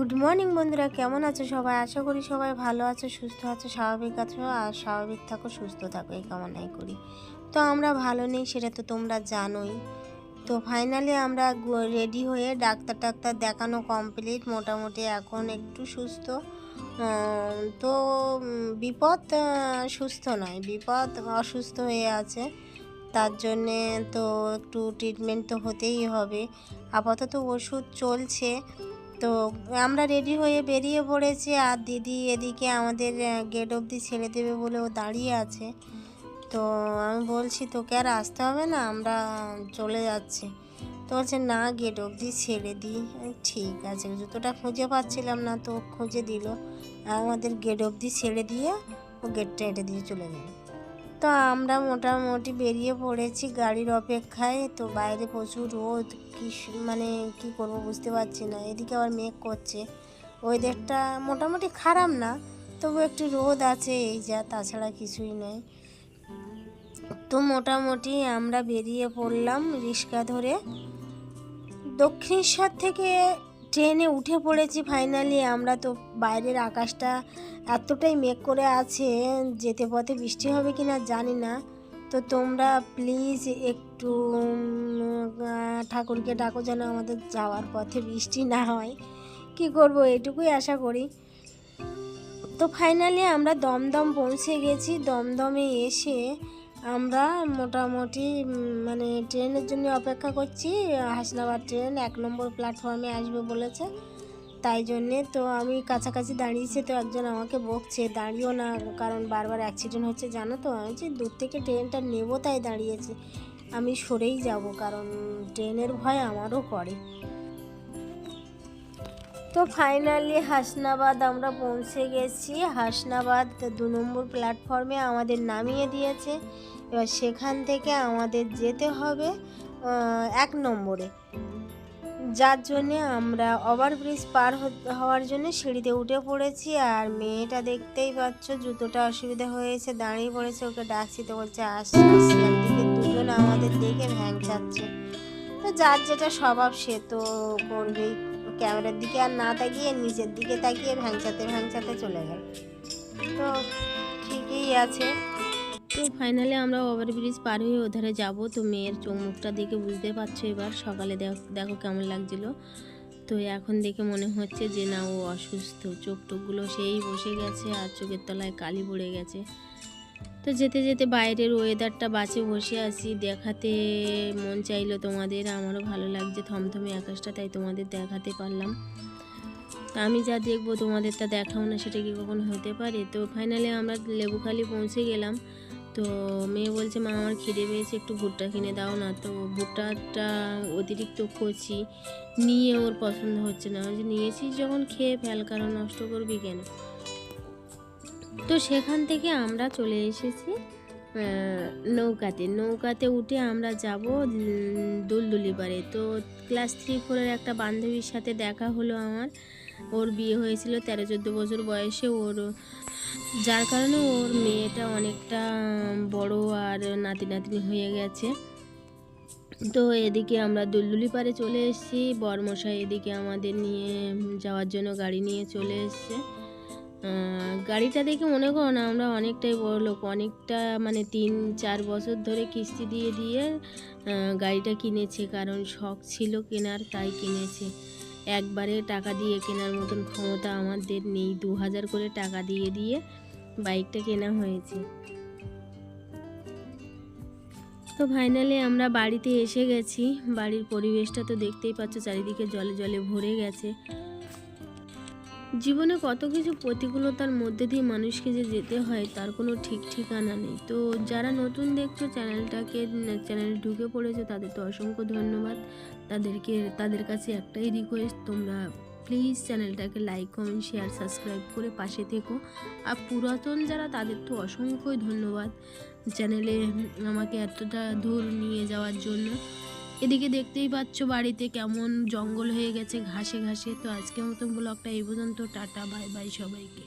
Good morning বন্ধুরা। কেমন আছো সবাই? আশা করি সবাই ভালো আছো, সুস্থ আছো, স্বাভাবিক আছো, আর স্বাভাবিক থাকো, সুস্থ থাকো, এই কামনাই করি। তো আমরা ভালো নেই, সেটা তো তোমরা জানোই। তো ফাইনালি আমরা রেডি হয়ে ডাক্তার টাক্তার দেখানো কমপ্লিট মোটামুটি এখন একটু সুস্থ। তো বিপদ সুস্থ নয়, বিপদ অসুস্থ হয়ে আছে। তার জন্যে তো একটু ট্রিটমেন্ট তো হতেই হবে। আপাতত ওষুধ চলছে। তো আমরা রেডি হয়ে বেরিয়ে পড়েছি আর দিদি এদিকে আমাদের গেট অবধি ছেড়ে দেবে বলে ও দাঁড়িয়ে আছে। তো আমি বলছি, তোকে আর আসতে হবে না, আমরা চলে যাচ্ছি। তো বলছে, না গেট অবধি ছেড়ে দিই। ঠিক আছে। জুতোটা খুঁজে পাচ্ছিলাম না, তো খুঁজে দিল। আমাদের গেট অবধি ছেড়ে দিয়ে ও গেটটা এটে দিয়ে চলে গেল। তো আমরা মোটামুটি বেরিয়ে পড়েছি গাড়ির অপেক্ষায়। তো বাইরে প্রচুর রোদ, কি মানে কি করব বুঝতে পারছি না। এদিকে আবার মেঘ করছে। ওয়েদারটা মোটামুটি খারাপ না, তবু একটু রোদ আছে এই যা, তাছাড়া কিছুই নয় তো মোটামুটি আমরা বেরিয়ে পড়লাম রিক্সা ধরে। দক্ষিণেশ্বর থেকে ট্রেনে উঠে পড়েছি ফাইনালি আমরা তো বাইরের আকাশটা এতটাই মেঘ করে আছে, যেতে পথে বৃষ্টি হবে কি না জানি না। তো তোমরা প্লিজ একটু ঠাকুরকে ডাকো যেন আমাদের যাওয়ার পথে বৃষ্টি না হয়। কি করব, এটুকুই আশা করি। তো ফাইনালি আমরা দমদম পৌঁছে গেছি। দমদমে এসে আমরা মোটামুটি মানে ট্রেনের জন্য অপেক্ষা করছি। হাসনাবাদ ট্রেন এক নম্বর প্ল্যাটফর্মে আসবে বলেছে। তাই জন্যে তো আমি কাছাকাছি দাঁড়িয়েছি, তো একজন আমাকে বকছে দাঁড়িয়েও না, কারণ বারবার অ্যাক্সিডেন্ট হচ্ছে, জানো তো? আমি যে দূর থেকে ট্রেনটা নেব, তাই দাঁড়িয়েছি। আমি সরেই যাব, কারণ ট্রেনের ভয় আমারও করে। তো ফাইনালি হাসনাবাদ আমরা পৌঁছে গেছি। হাসনাবাদ দু নম্বর প্ল্যাটফর্মে আমাদের নামিয়ে দিয়েছে। এবার সেখান থেকে আমাদের যেতে হবে এক নম্বরে। যার জন্যে আমরা ওভারব্রিজ পার হওয়ার জন্য সিঁড়িতে উঠে পড়েছি আর মেয়েটা দেখতেই পাচ্ছ জুতোটা অসুবিধা হয়েছে, দাঁড়িয়ে পড়েছে, ওকে ডাকছি, তো বলছে আসছে আসছে একদিকে দুজন আমাদের দেখে ভ্যাং চাচ্ছে তো যার যেটা স্বভাব সে তো করবেই ক্যামেরার দিকে আর না তাকিয়ে, নিচের দিকে তাকিয়ে ভ্যাংচাতে ভ্যাংচাতে চলে গেল। তো ঠিকই আছে। তো ফাইনালি আমরা ওভারব্রিজ পার হয়ে ওধারে যাব। তো মেয়ের চোখ মুখটা দেখে বুঝতে পারছ এবার। সকালে দেখ- দেখো কেমন লাগছিল। তো এখন দেখে মনে হচ্ছে যে না, ও অসুস্থ। চোখ টোকগুলো সেই বসে গেছে আর চোখের তলায় কালি পড়ে গেছে। তো যেতে যেতে বাইরের ওয়েদারটা বাঁচে বসে আছি। দেখাতে মন চাইলো তোমাদের। আমারও ভালো লাগছে থমথমে আকাশটা, তাই তোমাদের দেখাতে পারলাম। আমি যা দেখব তোমাদের তা দেখাও না, সেটা কি কখনো হতে পারে? তো ফাইনালি আমরা লেবুখালি পৌঁছে গেলাম। তো মেয়ে বলছে মা আমার খিদে পেয়েছে একটু ভুট্টা কিনে দাও না তো। ভুট্টাটা অতিরিক্ত কচি নিয়ে ওর পছন্দ হচ্ছে না। বলছি, নিয়েছিস যখন খেয়ে ফেল কারণ নষ্ট করবি কেন? তো সেখান থেকে আমরা চলে এসেছি নৌকাতে। নৌকাতে উঠে আমরা যাব দুলদুলি পারে তো ক্লাস থ্রি ফোরের একটা বান্ধবীর সাথে দেখা হলো আমার। ওর বিয়ে হয়েছিল তেরো, চোদ্দ বছর বয়সে ওর। যার কারণে ওর মেয়েটা অনেকটা বড় আর নাতি নাতনি হয়ে গেছে। তো এদিকে আমরা দুলদুলি পারে চলে এসেছি। বরমশাই এদিকে আমাদের নিয়ে যাওয়ার জন্য গাড়ি নিয়ে চলে এসছে। গাড়িটা দেখে মনে করো না আমরা অনেকটাই বড় লোক। অনেকটা মানে তিন, চার বছর ধরে কিস্তি দিয়ে দিয়ে গাড়িটা কিনেছে। কারণ শখ ছিল কেনার, তাই কিনেছে। একবারে টাকা দিয়ে কেনার মতন ক্ষমতা আমাদের নেই। দু হাজার করে টাকা দিয়ে দিয়ে বাইকটা কেনা হয়েছে। তো ফাইনালি আমরা বাড়িতে এসে গেছি। বাড়ির পরিবেশটা তো দেখতেই পাচ্ছ, চারিদিকে জলে জলে ভরে গেছে। জীবনে কত কিছু প্রতিকূলতার মধ্যে দিয়ে মানুষকে যে যেতে হয়, তার কোনো ঠিক ঠিকানা নেই। তো যারা নতুন দেখছ চ্যানেলটাকে চ্যানেলে ঢুকে পড়েছো, তাদের তো অসংখ্য ধন্যবাদ। তাদেরকে, তাদের কাছে একটাই রিকোয়েস্ট তোমরা প্লিজ চ্যানেলটাকে লাইক কমেন্ট শেয়ার সাবস্ক্রাইব করে পাশে থেকো। আর পুরাতন যারা, তাদের তো অসংখ্যই ধন্যবাদ চ্যানেলে আমাকে এতটা দূর নিয়ে যাওয়ার জন্য। এদিকে দেখতেই পাচ্ছ বাড়িতে কেমন জঙ্গল হয়ে গেছে ঘাসে ঘাসে। তো আজকের মতন ব্লগটা এই পর্যন্ত। টাটা, বাই বাই সবাইকে।